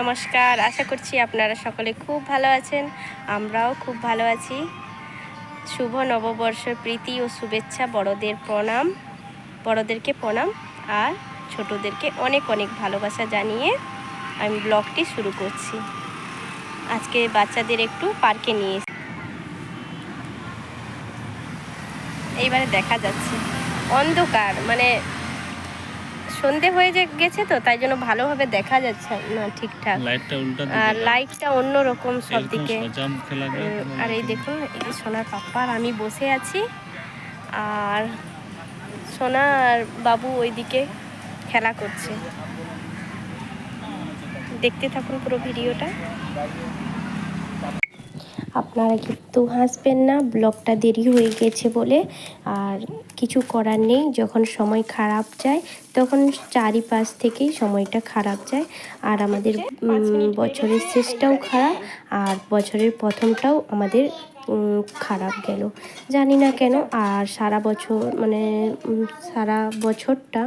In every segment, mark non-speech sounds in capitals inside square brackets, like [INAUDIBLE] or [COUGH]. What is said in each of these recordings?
নমস্কার, আশা করছি আপনারা সকলে খুব ভালো আছেন, আমরাও খুব ভালো আছি শুভ নববর্ষ প্রীতি ও শুভেচ্ছা বড়দের প্রণাম, বড়দেরকে প্রণাম, আর ছোটদেরকে অনেক অনেক ভালোবাসা জানিয়ে আমি ব্লগটি শুরু করছি আজকে বাচ্চাদের একটু পার্কে নিয়ে। এইবারে দেখা যাচ্ছে অন্ধকার মানে সন্ধে হয়ে যে গেছে তো তাই জন্য ভালোভাবে দেখা যাচ্ছে না ঠিকঠাক। লাইটটা উল্টা আর লাইটটা অন্য রকম সব দিকে। আর এই দেখুন এই যে সোনার পাপ্পা আর আমি বসে আছি। আর সোনা আর বাবু ওইদিকে খেলা করছে। দেখতে থাকুন পুরো ভিডিওটা। আপনারা কিন্তু হাসবেন না, ব্লগটা দেরি হয়ে গেছে বলে। আর কিছু করার নেই, যখন সময় খারাপ যায়, তখন চারিপাশ থেকেই সময়টা খারাপ যায়। আর আমাদের বছরের শেষটাও খারাপ, আর বছরের প্রথমটাও আমাদের খারাপ গেল। জানি না কেন আর সারা বছর মানে সারা বছরটা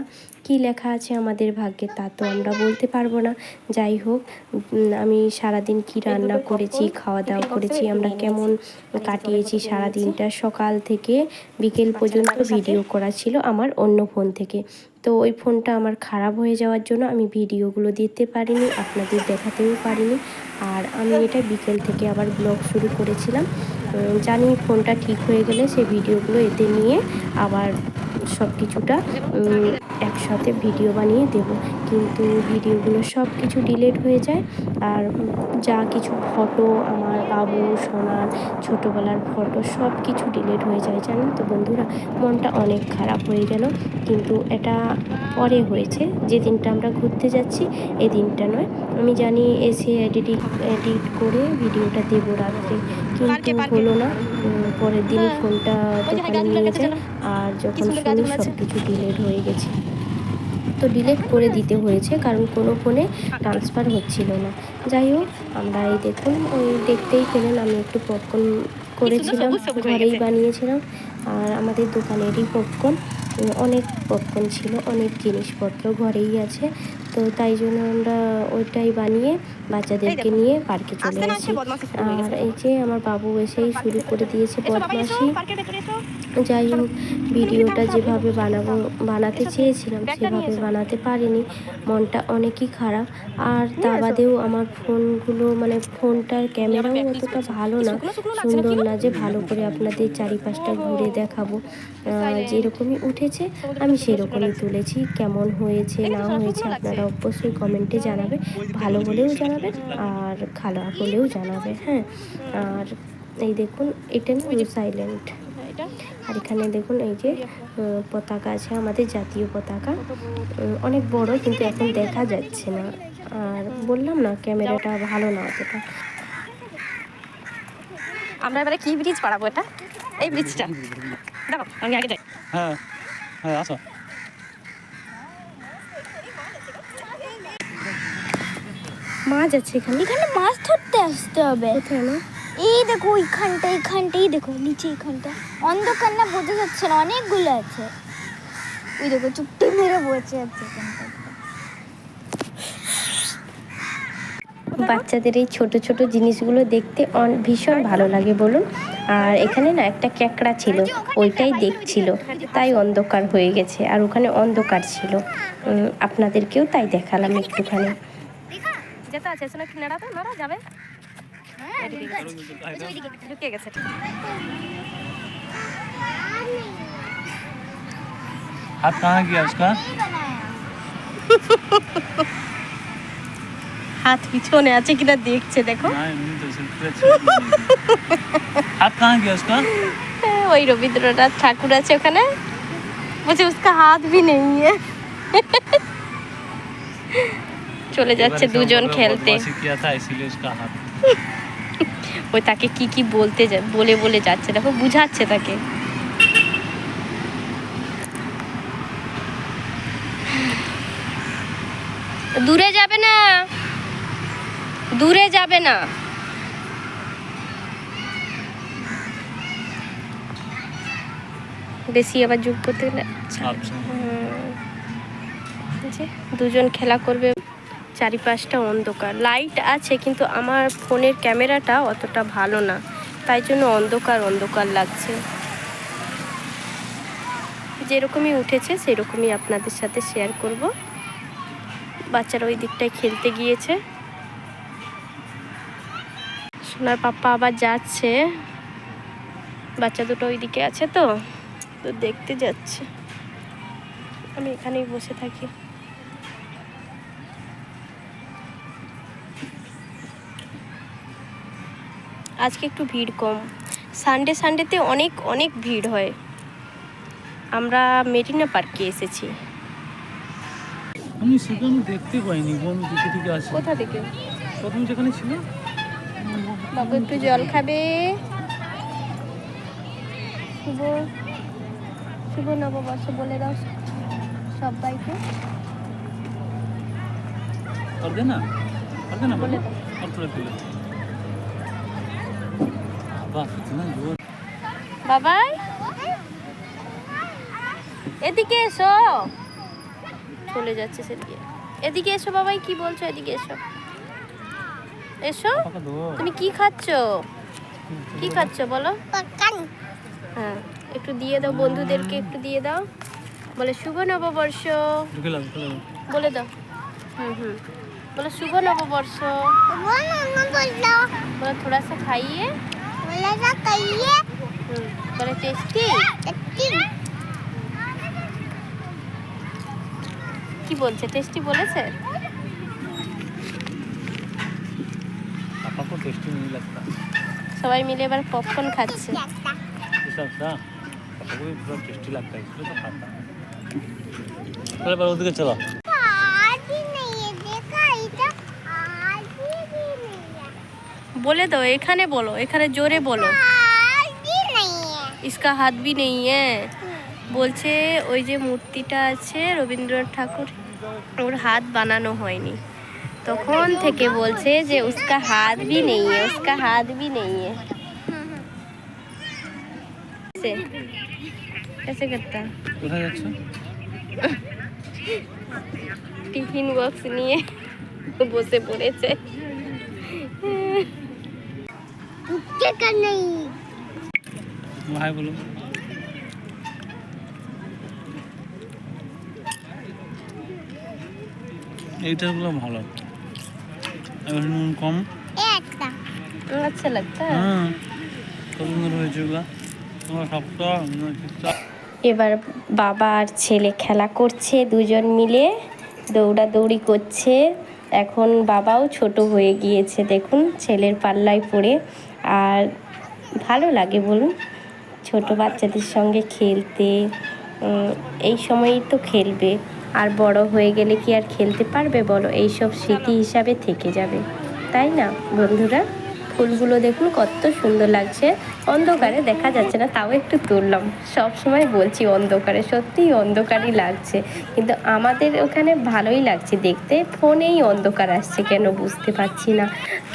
কি লেখা আছে আমাদের ভাগ্যে তা তো আমরা বলতে পারব না। যাই হোক আমি সারাদিন কি রান্না করেছি খাওয়া দাওয়া করেছি আমরা কেমন কাটিয়েছি সারা দিনটা সকাল থেকে বিকেল পর্যন্ত ভিডিও করা ছিল আমার অন্য ফোন থেকে। তো ওই ফোনটা আমার খারাপ হয়ে যাওয়ার জন্য আমি ভিডিওগুলো দিতে পারিনি, আপনাদের দেখাতেও পারিনি। আর আমি এটা বিকেল থেকে আবার ব্লগ শুরু করেছিলাম। জানি ফোনটা ঠিক হয়ে গেলে সেই ভিডিওগুলো এতে নিয়ে আবার সব কিছুটা একসাথে ভিডিও বানিয়ে দেব। কিন্তু ভিডিওগুলো সব কিছু ডিলেট হয়ে যায়। আর যা কিছু ফটো আমার বাবু, সোনার, ছোটোবেলার ফটো সব কিছু ডিলেট হয়ে যায়, জানেন তো বন্ধুরা? মনটা অনেক খারাপ হয়ে গেল। কিন্তু এটা পরে হয়েছে। যে দিনটা আমরা ঘুরতে যাচ্ছি এই দিনটা নয়। আমি জানি এসে এডিটিং এডিট করে ভিডিওটা দেবো রাত্রে। কিন্তু হলো না। পরের দিন ফোনটা দোকানে নিয়ে আর যখন শুনি সব কিছু ডিলেট হয়ে গেছে। তো ডিলেট করে দিতে হয়েছে কারণ কোনো ফোনে ট্রান্সফার হচ্ছিল না। যাই হোক আমরা এই দেখুন ওই দেখতেই পেলেন আমি একটু পপকর্ন করেছিলাম ঘরেই বানিয়েছিলাম। আর আমাদের দোকানেরই পপকর্ন অনেক পপকর্ন ছিল অনেক জিনিসপত্র ঘরেই আছে। তো তাই জন্য আমরা ওইটাই বানিয়ে বাচ্চাদেরকে নিয়ে পার্কে চলে গেছি আর এই যে আমার বাবু এসেই শুরু করে দিয়েছে বদমাসি যাই হোক, ভিডিওটা যেভাবে বানাবো, বানাতে চেয়েছিলাম, সেভাবে বানাতে পারিনি। মনটা অনেকই খারাপ। আর তা বাদেও আমার ফোনগুলো মানে ফোনটার ক্যামেরাও অতটা ভালো না। সুন্দর না যে ভালো করে আপনাদের চারিপাশটা ঘুরে দেখাবো। যেরকমই উঠেছে, আমি সেরকমই তুলেছি। কেমন হয়েছে, না হয়েছে, আপনারা অবশ্যই কমেন্টে জানাবে ভালো হলেও জানাবেন, আর খারাপ হলেও জানাবে হ্যাঁ। আর এই দেখুন, এটা সাইলেন্ট আর এখানে দেখুন এই যে পতাকা আছে আমাদের জাতীয় পতাকা। অনেক বড় কিন্তু এখন দেখা যাচ্ছে না। আর বললাম না ক্যামেরাটা ভালো না অতটা। আমরা এবারে কি ব্রিজ পাড়াবো এটা? এই ব্রিজটা দেখো আমি আগে যাই। হ্যাঁ হ্যাঁ আসো। মাছ আছে এখানে। এখানে মাছ ধরতে আসতে হবে। কোথায় না এই দেখো ওইখানটা এইখানটা এই দেখো নিচে এইখানটা অন্ধকার না বোঝা যাচ্ছে না অনেকগুলো আছে ওই দেখো চুপটি মেরে বসে আছে এখানটা বাচ্চাদের এই ছোট ছোট জিনিসগুলো দেখতে অন- ভীষণ ভালো লাগে বলুন আর এখানে না একটা ক্যাকড়া ছিল ওইটাই দেখছিল তাই অন্ধকার হয়ে গেছে আর ওখানে অন্ধকার ছিল আপনাদেরকেও তাই দেখালাম একটুখানি যেতে আছে যাবে ঢুকে গেছে हाथ कहाँ गया उसका হাত পিছনে আছে কিনা দেখছে দেখো नहीं नहीं तो सिर्फ हाथ कहाँ गया उसका হ্যাঁ, ওই রবীন্দ্রনাথ ঠাকুর আছে ওখানে বলছে उसका हाथ भी नहीं है চলে যাচ্ছে দুজন খেলতে बदमाशी किया था इसीलिए उसका ও তাকে কি কি বলতে বলে বলে যাচ্ছে দেখো বুঝাচ্ছে তাকে। দূরে যাবে না। দূরে যাবে না। বেশি আবার যোগ করতে গেলে আচ্ছা। দুজন খেলা করবে। চারিপাশটা অন্ধকার। লাইট আছে, কিন্তু আমার ফোনের ক্যামেরাটা অতটা ভালো না। তাই জন্য অন্ধকার অন্ধকার লাগছে। যেরকমই উঠেছে, সেরকমই আপনাদের সাথে শেয়ার করব। বাচ্চারা ওই দিকটায় খেলতে গিয়েছে। সোনার পাপ্পা আবার যাচ্ছে। বাচ্চা দুটো ওইদিকে আছে তো তো দেখতে যাচ্ছে। আমি এখানেই বসে থাকি। আজকে একটু ভিড় কম। সানডে সানডেতে অনেক অনেক ভিড় হয়। আমরা মেরিনা পার্কে এসেছি। আমি সেখানে দেখতে পাইনি দিকে দিকে কোথা থেকে? প্রথম যেখানে ছিল? বাবু একটু জল খাবে। শুভ শুভ নববর্ষ বলে দাও সবাইকে। আর না আর না বলে দাও। বাবাই এদিকে এসো। চলে যাচ্ছে সেদিকে। এদিকে এসো বাবাই কি বলছো? এদিকে এসো। এসো। তুমি কি খাচ্ছ? কি খাচ্ছ বলো? হ্যাঁ একটু দিয়ে দাও বন্ধুদেরকে একটু দিয়ে দাও। বলে শুভ নববর্ষ। বলে দাও। হুম হুম। বলে শুভ নববর্ষ। বলে থোড়া সা খাইয়ে खाइए হুম বলে টেস্টি কি বলছে টেস্টি বলেছে पापा को टेस्टी नहीं लगता সবাই মিলে এবার পপকর্ন খাচ্ছে ऐसा था पापा को भी पूरा टेस्टी लगता है इसलिए तो खाता है चलो पर उधर चलो বলে দাও এখানে বলো এখানে জোরে বলো इसका हाथ भी नहीं है বলছে ওই যে মূর্তিটা আছে রবীন্দ্রনাথ ঠাকুর ওর হাত বানানো হয়নি তখন থেকে বলছে যে उसका हाथ भी नहीं है उसका हाथ भी नहीं है से कैसे करता কোথায় যাচ্ছ টিফিন বক্স নিয়ে বসে পড়েছে ভাই বলো এইটাগুলো ভালো এবার নুন কম अच्छा लगता है হ্যাঁ কত সুন্দর হয়েছে ওগুলো তোমার সবটা ঠিকঠাক এবার বাবা আর ছেলে খেলা করছে দুজন মিলে দৌড়াদৌড়ি করছে এখন বাবাও ছোট হয়ে গিয়েছে দেখুন ছেলের পাল্লায় পড়ে আর ভালো লাগে বলুন। ছোট বাচ্চাদের সঙ্গে খেলতে এই সময়ই তো খেলবে। আর বড় হয়ে গেলে কি আর খেলতে পারবে বলো? এইসব স্মৃতি হিসাবে থেকে যাবে। তাই না বন্ধুরা? ফুলগুলো দেখুন কত সুন্দর লাগছে। অন্ধকারে দেখা যাচ্ছে না তাও একটু তুললাম। সব সময় বলছি অন্ধকারে সত্যিই অন্ধকারই লাগছে। কিন্তু আমাদের ওখানে ভালোই লাগছে দেখতে ফোনেই অন্ধকার আসছে কেন বুঝতে পারছি না।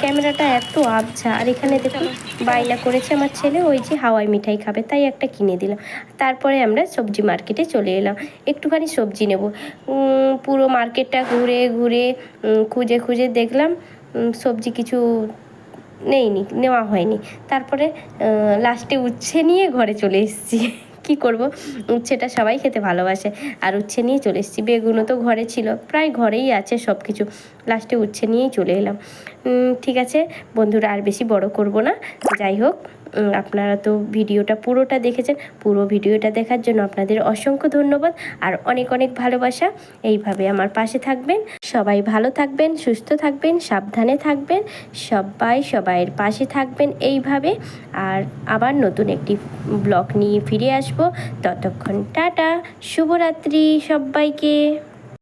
ক্যামেরাটা এত আবছা আর এখানে দেখুন বায়না করেছে আমার ছেলে ওই যে হাওয়াই মিঠাই খাবে তাই একটা কিনে দিলাম। তারপরে আমরা সবজি মার্কেটে চলে এলাম। একটুখানি সবজি নেব। পুরো মার্কেটটা ঘুরে ঘুরে খুঁজে খুঁজে দেখলাম সবজি কিছু নেইনি, নেওয়া হয়নি। তারপরে লাস্টে উচ্ছে নিয়ে ঘরে চলে এসেছি। [LAUGHS] কি করব? উচ্ছেটা সবাই খেতে ভালোবাসে। আর উচ্ছে নিয়ে চলে এসেছি। বেগুনও তো ঘরে ছিল, প্রায় ঘরেই আছে সব কিছু লাস্টে উচ্ছে নিয়েই চলে এলাম। ঠিক আছে, বন্ধুরা, আর বেশি বড় করব না। যাই হোক। আপনারা তো ভিডিওটা পুরোটা দেখেছেন। পুরো ভিডিওটা দেখার জন্য আপনাদের অসংখ্য ধন্যবাদ আর অনেক অনেক ভালোবাসা। এইভাবে আমার পাশে থাকবেন। সবাই ভালো থাকবেন, সুস্থ থাকবেন, সাবধানে থাকবেন, সবাই সবাইয়ের পাশে থাকবেন এইভাবে। আর আবার নতুন একটি ব্লগ নিয়ে ফিরে আসব। ততক্ষণ টাটা, শুভরাত্রি সবাইকে।